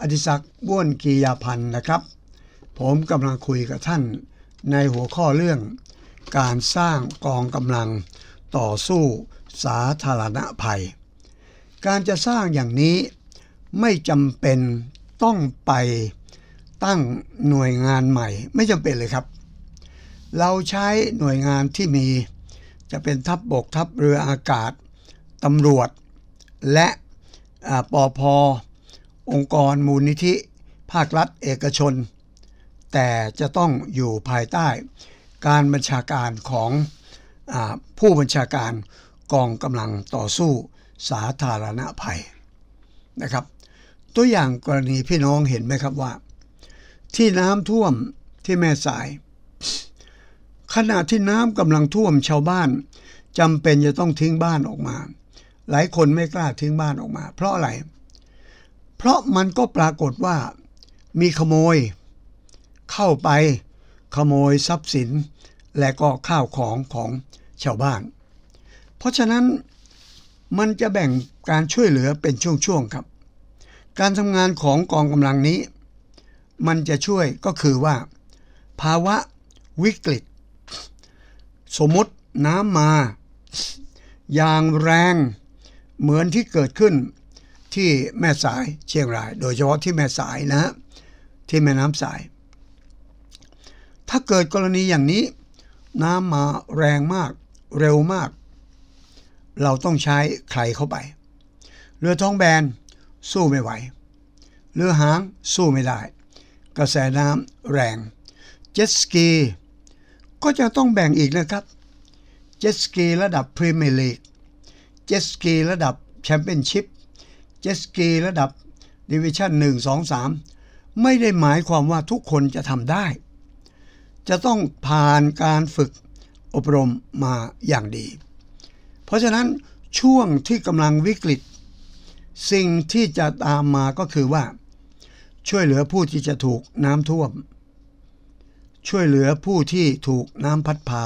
อดิศักดิ์บ้วนกียาพันธ์นะครับ ผมกำลังคุยกับท่านในหัวข้อเรื่อง การสร้างกองกำลังต่อสู้สาธารณภัย การจะสร้างอย่างนี้ไม่จำเป็นต้องไปตั้งหน่วยงานใหม่ไม่จำเป็นเลยครับ เราใช้หน่วยงานที่มีจะเป็นทัพบบกทัพเรืออากาศตำรวจ และปอพอ องค์กรมูลนิธิ ภาครัฐเอกชน แต่จะต้องอยู่ภายใต้ การบัญชาการของอผู้บัญชาการกองกำลังต่อสู้สาธารณภัยนะครับ ตัวอย่างกรณีพี่น้องเห็นไหมครับว่า ที่น้ำท่วมที่แม่สาย ขณะที่น้ำกำลังท่วมชาวบ้านจำเป็นจะต้องทิ้งบ้านออกมา หลายคนไม่กล้าทิ้งบ้านออกมา เพราะอะไรเพราะมันก็ปรากฏว่า มีขโมย เข้าไปขโมยทรัพย์สิน และก็ข้าวของของชาวบ้าน เพราะฉะนั้นมันจะแบ่งการช่วยเหลือเป็นช่วงๆครับ การทำงานของกองกำลังนี้ มันจะช่วยก็คือว่า ภาวะวิกฤต สมมติน้ำมา อย่างแรงเหมือนที่เกิดขึ้น ที่แม่สายเชียงราย โดยเฉพาะที่แม่สายนะฮะที่แม่น้ำสาย ถ้าเกิดกรณีอย่างนี้ น้ำมาแรงมากเร็วมาก เราต้องใช้ใครเข้าไป เรือท้องแบนสู้ไม่ไหว เรือหางสู้ไม่ได้ กระแสน้ำแรง เจ็ตสกีก็จะต้องแบ่งอีกนะครับ เจ็ตสกีระดับพรีเมียร์ลีก เจ็ตสกีระดับแชมเปี้ยนชิพ เจ็ตสกีระดับดิวิชั่น1 2 3 ไม่ได้หมายความว่าทุกคนจะทำได้ จะต้องผ่านการฝึกอบรมมาอย่างดี เพราะฉะนั้นช่วงที่กำลังวิกฤต สิ่งที่จะตามมาก็คือว่า ช่วยเหลือผู้ที่จะถูกน้ำท่วม ช่วยเหลือผู้ที่ถูกน้ำพัดพา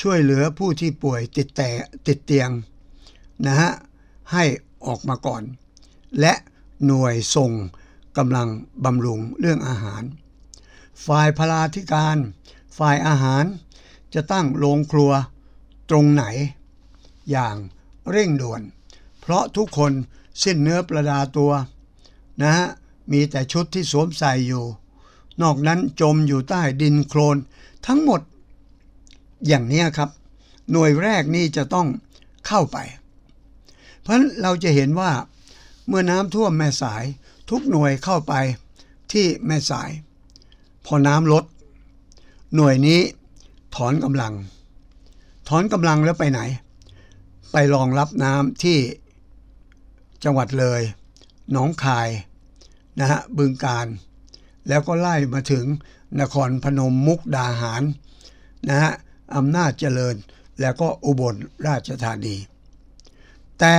ช่วยเหลือผู้ที่ป่วยติดแต่ติดเตียงนะฮะให้ออกมาก่อน และหน่วยส่งกำลังบำรุงเรื่องอาหาร ฝ่ายพลาธิการ ฝ่ายอาหารจะตั้งโรงครัวตรงไหน อย่างเร่งด่วน เพราะทุกคนสิ้นเนื้อประดาตัว นะฮะมีแต่ชุดที่สวมใส่อยู่ นอกนั้นจมอยู่ใต้ดินโคลนทั้งหมด อย่างนี้ครับ หน่วยแรกนี่จะต้องเข้าไป เพราะเราจะเห็นว่า เมื่อน้ำท่วมแม่สายทุกหน่วยเข้าไปที่แม่สาย พอน้ำลด หน่วยนี้ถอนกำลัง ถอนกำลังแล้วไปไหน ไปรองรับน้ำที่จังหวัดเลย หนองคายนะฮะบึงการ แล้วก็ไล่มาถึงนครพนมมุกดาหารนะฮะอำนาจเจริญแล้วก็อุบลราชธานี แต่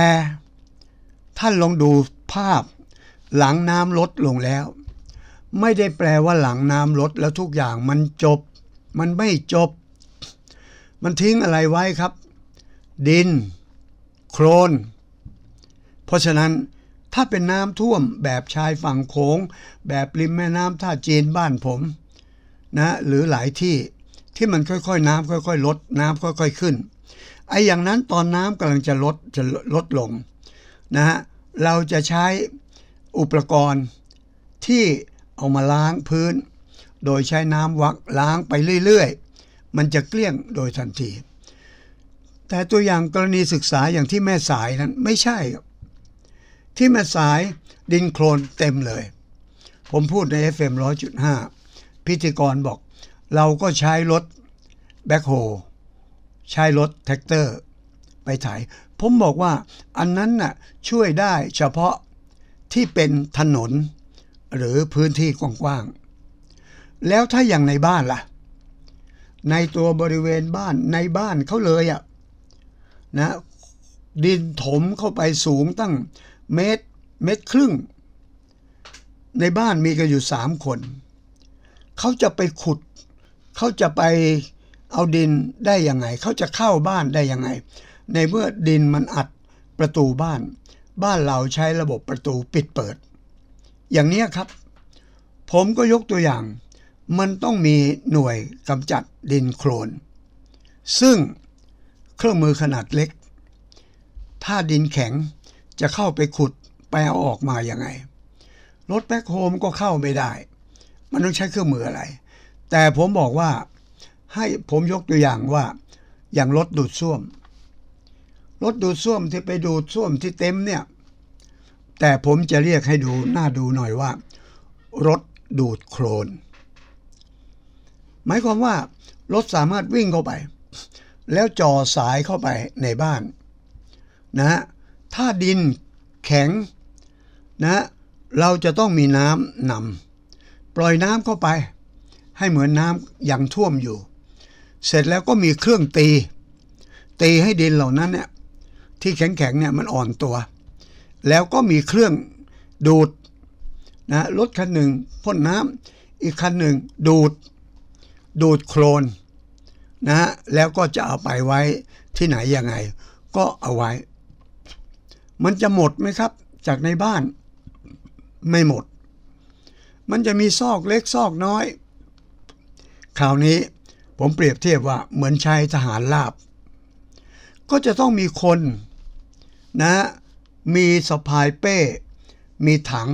ท่านลองดูภาพ หลังน้ำลดลงแล้ว ไม่ได้แปลว่าหลังน้ำลดแล้วทุกอย่างมันจบ มันไม่จบ มันทิ้งอะไรไว้ครับ ดิน โครน เพราะฉะนั้นถ้าเป็นน้ำท่วมแบบชายฝั่งโขงแบบริมแม่น้ำท่าจีนบ้านผม นะ หรือหลายที่ที่มันค่อยๆ น้ำค่อยๆ ลด น้ำค่อยๆ ขึ้นไอ้อย่างนั้นตอนน้ำกำลังจะลดจะลดลง นะฮะเราจะใช้อุปกรณ์ที่เอามาล้างพื้น โดยใช้น้ำวักล้างไปเรื่อยๆ มันจะเกลี้ยงโดยทันที แต่ตัวอย่างกรณีศึกษาอย่างที่แม่สายนั้นไม่ใช่ ที่แม่สายดินโคลนเต็มเลย ผมพูดใน FM 100.5 พิธีกรบอก เราก็ใช้รถแบ็คโฮใช้รถแท็กเตอร์ ไปไถ ผมบอกว่าอันนั้นน่ะช่วยได้เฉพาะที่เป็นถนน หรือพื้นที่กว้างๆ แล้วถ้าอย่างในบ้านล่ะ ในตัวบริเวณบ้านในบ้านเขาเลยอะ่ะนะดินถมเข้าไปสูงตั้งเมตรเมตรครึ่ง ในบ้านมีกันอยู่สามคน เขาจะไปขุด เขาจะไปเอาดินได้ยังไง เขาจะเข้าบ้านได้ยังไง ในเมื่อดินมันอัดประตูบ้าน บ้านเราใช้ระบบประตูปิดเปิด อย่างนี้ครับ ผมก็ยกตัวอย่าง มันต้องมีหน่วยกำจัดดินโคลน ซึ่งเครื่องมือขนาดเล็ก ถ้าดินแข็งจะเข้าไปขุดไปเอาออกมาอย่างไง รถแบ็คโฮมก็เข้าไม่ได้ มันต้องใช้เครื่องมืออะไร แต่ผมบอกว่าให้ผมยกตัวอย่างว่าอย่างรถดูดซ่วม รถดูดซ่วมที่ไปดูดซ่วมที่เต็มเนี่ย แต่ผมจะเรียกให้ดูหน้าดูหน่อยว่า รถดูดโคลน หมายความว่ารถสามารถวิ่งเข้าไป แล้วจ่อสายเข้าไปในบ้านนะฮะถ้าดินแข็งนะเราจะต้องมีน้ำนำปล่อยน้ำเข้าไป ให้เหมือนน้ำยังท่วมอยู่ เสร็จแล้วก็มีเครื่องตี ตีให้ดินเหล่านั้นเนี่ย ที่แข็งๆเนี่ยมันอ่อนตัว แล้วก็มีเครื่องดูดนะรถคันหนึ่งพ่นน้ำอีกคันหนึ่งดูดดูดโคลนนะฮะแล้วก็จะเอาไปไว้ที่ไหนยังไง ก็เอาไว้ มันจะหมดไหมครับ จากในบ้านไม่หมด มันจะมีซอกเล็กซอกน้อย คราวนี้ผมเปรียบเทียบว่าเหมือนชายทหารลาบ ก็จะต้องมีคน นะมีสะพายเป้ มีถัง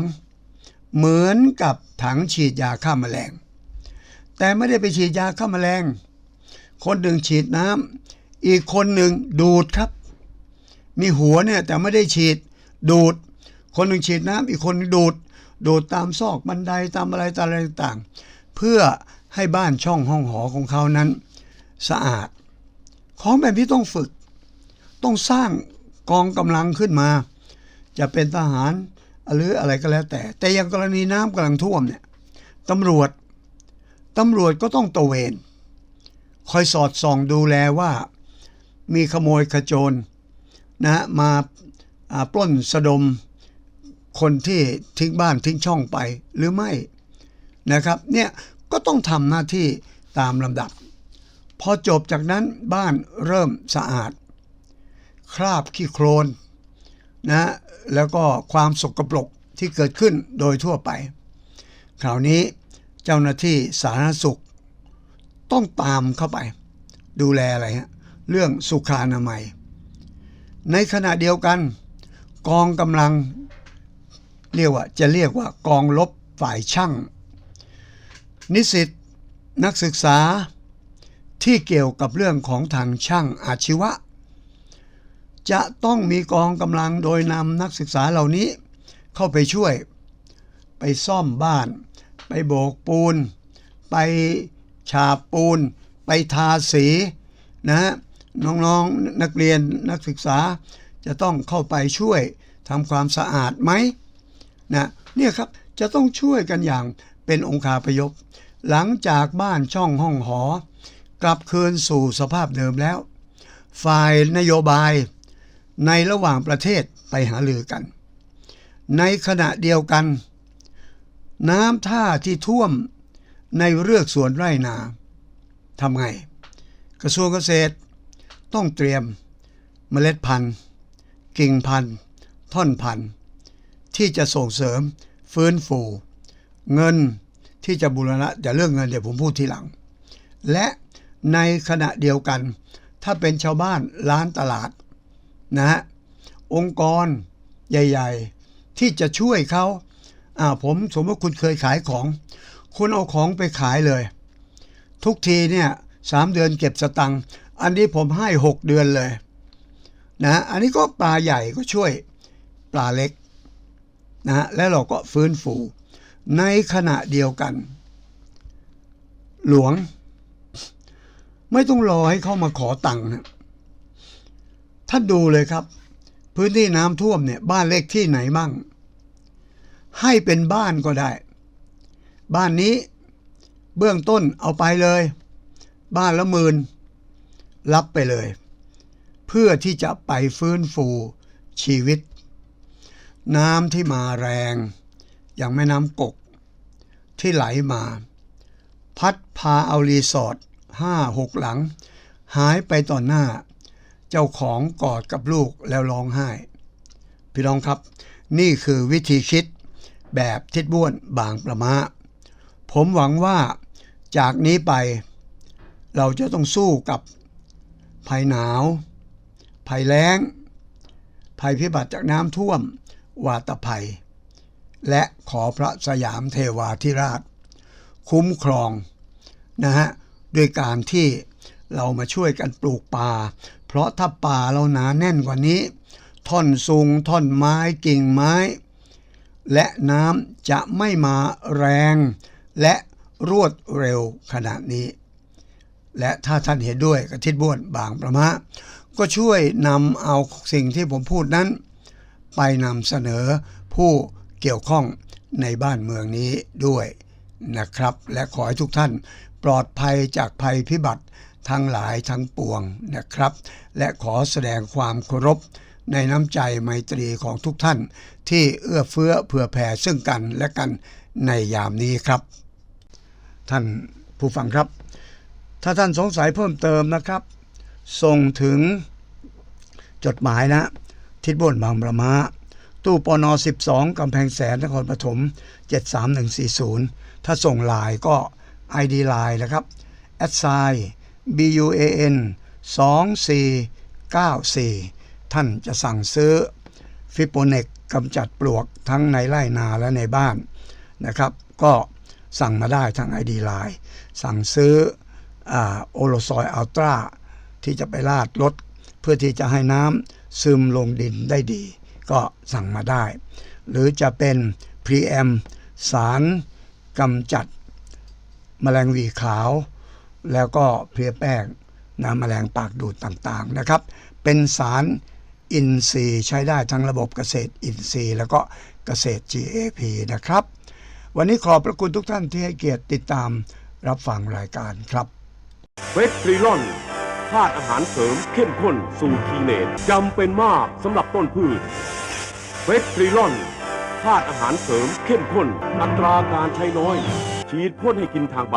เหมือนกับถังฉีดยาฆ่าแมลง แต่ไม่ได้ไปฉีดยาฆ่าแมลง คนหนึ่งฉีดน้ำอีกคนหนึ่งดูดครับ มีหัวเนี่ยแต่ไม่ได้ฉีดดูด คนหนึ่งฉีดน้ำอีกคนดูด ดูดตามซอกบันไดตามอะไรตามอะไรต่างๆ เพื่อให้บ้านช่องห้องหอของเขานั้น สะอาด ของแบบนี้ต้องฝึก ต้องสร้าง กองกำลังขึ้นมา จะเป็นทหารหรืออะไรก็แล้วแต่ แต่อย่างกรณีน้ำกำลังท่วมเนี่ยตำรวจตำรวจก็ต้องตระเวน คอยสอดส่องดูแลว่า มีขโมยขโจรนะมาปล้นสะดมคนที่ทิ้งบ้านทิ้งช่องไปหรือไม่นะครับ เนี่ยก็ต้องทำหน้าที่ตามลำดับ พอจบจากนั้นบ้านเริ่มสะอาด คราบขี้โคลนนะแล้วก็ความสกปรกที่เกิดขึ้นโดยทั่วไป คราวนี้เจ้าหน้าที่สาธารณสุข ต้องตามเข้าไป ดูแลอะไรฮะเรื่องสุขอนามัย ในขณะเดียวกัน กองกำลังเรียกว่าจะเรียกว่ากองลบฝ่ายช่าง นิสิตนักศึกษาที่เกี่ยวกับเรื่องของทางช่างอาชีวะ จะต้องมีกองกำลังโดยนำนักศึกษาเหล่านี้ เข้าไปช่วย ไปซ่อมบ้าน ไปโบกปูน ไปฉาบปูน ไปทาสีนะฮะน้องๆนนักเรียนนักศึกษาจะต้องเข้าไปช่วยทำความสะอาดไหมนะเนี่ยครับจะต้องช่วยกันอย่างเป็นองคาพยพ หลังจากบ้านช่องห้องหอ กลับคืนสู่สภาพเดิมแล้ว ฝ่ายนโยบาย ในระหว่างประเทศไปหาลือกัน ในขณะเดียวกัน น้ำท่าที่ท่วมในเรือกสวนไร่นาทำไง กระทรวงเกษตรต้องเตรียมเมล็ดพันธุ์ กิ่งพันธุ์ ท่อนพันธุ์ ที่จะส่งเสริมฟื้นฟู เงินที่จะบูรณะแต่เรื่องเงินเดี๋ยวผมพูดทีหลัง และในขณะเดียวกัน ถ้าเป็นชาวบ้านร้านตลาด นะฮะองค์กรใหญ่ ๆ ที่จะช่วยเขาอ่าผมสมมติคุณเคยขายของ คุณเอาของไปขายเลย ทุกทีเนี่ยสามเดือนเก็บสตังค์อันนี้ผมให้ 6 เดือนเลยนะอันนี้ก็ปลาใหญ่ก็ช่วยปลาเล็กนะฮะแล้วเราก็ฟื้นฟูในขณะเดียวกัน หลวง ไม่ต้องรอให้เข้ามาขอตังค์นะ ท่านดูเลยครับ พื้นที่น้ำท่วมเนี่ยบ้านเลขที่ไหนบ้าง ให้เป็นบ้านก็ได้ บ้านนี้เบื้องต้นเอาไปเลย บ้านละหมื่นรับไปเลย เพื่อที่จะไปฟื้นฟูชีวิต น้ำที่มาแรง อย่างแม่น้ำกก ที่ไหลมา พัดพาเอารีสอร์ทห้าหกหลัง หายไปต่อหน้า เจ้าของกอดกับลูกแล้วร้องไห้ พี่น้องครับ นี่คือวิธีคิดแบบทิดบ้วนบางประมาผมหวังว่าจากนี้ไป เราจะต้องสู้กับภัยหนาว ภัยแล้ง ภัยพิบัติจากน้ำท่วม วาตภัย และขอพระสยามเทวาธิราช คุ้มครองนะฮะด้วยการที่เรามาช่วยกันปลูกป่า เพราะถ้าป่าเราหนาแน่นกว่านี้ ท่อนสูงท่อนไม้กิ่งไม้ และน้ำจะไม่มาแรง และรวดเร็วขนาดนี้ และถ้าท่านเห็นด้วยกับทิศบ้วนบางประมะ ก็ช่วยนำเอาสิ่งที่ผมพูดนั้น ไปนำเสนอผู้เกี่ยวข้องในบ้านเมืองนี้ด้วยนะครับ และขอให้ทุกท่านปลอดภัยจากภัยพิบัติ ทั้งหลายทั้งปวงนะครับ และขอแสดงความเคารพในน้ำใจไมตรีของทุกท่าน ที่เอื้อเฟื้อเผื่อแผ่ซึ่งกันและกันในยามนี้ครับ ท่านผู้ฟังครับ ถ้าท่านสงสัยเพิ่มเติมนะครับ ส่งถึงจดหมายนะ ทิศบนบางประมาตู้ปน 12 กำแพงแสนนครปฐม 73140 ถ้าส่งลน์ก็ ID ไลน์นะครับ a d s i BUAN 2494 ท่านจะสั่งซื้อฟิโปเนกกำจัดปลวกทั้งในไร่นาและในบ้านนะครับ ก็สั่งมาได้ทาง ID ไลน์สั่งซื้อโอโลซอยอัลตราที่จะไปลาดรถเพื่อที่จะให้น้ำซึมลงดินได้ดี ก็สั่งมาได้ หรือจะเป็นพรีแอมสารกำจัดแมลงวีขาว แล้วก็เพลียแป้งน้ำแมลงปากดูดต่างๆนะครับ เป็นสารอินทรีย์ใช้ได้ทั้งระบบเกษตรอินทรีย์ แล้วก็เกษตร GAP นะครับ วันนี้ขอบพระคุณทุกท่านที่ให้เกียรติติดตามรับฟังรายการครับเวสตรีลอนธาตุอาหารเสริมเข้มข้นสูตรคีเนตจำเป็นมากสำหรับต้นพืชเวสตรีลอนธาตุอาหารเสริมเข้มข้นอัตราการใช้น้อย ฉีดพ่นให้กินทางใบ